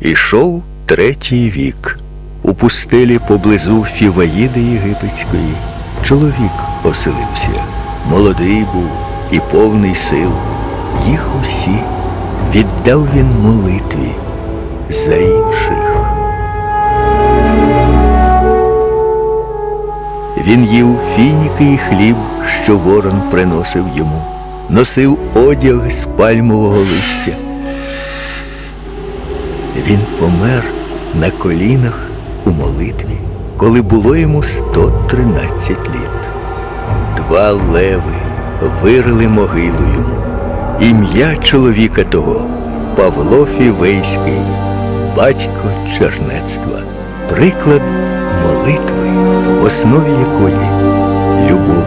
Ішов третій вік. У пустелі поблизу Фіваїди Єгипетської чоловік оселився. Молодий був і повний сил. Їх усі віддав він молитві за інших. Він їв фініки і хліб, що ворон приносив йому, носив одяг з пальмового листя. Він помер на колінах у молитві, коли було йому 113 літ. Два леви вирили могилу йому. Ім'я чоловіка того Павло Фівейський, батько чернецтва, приклад молитви, в основі якої любов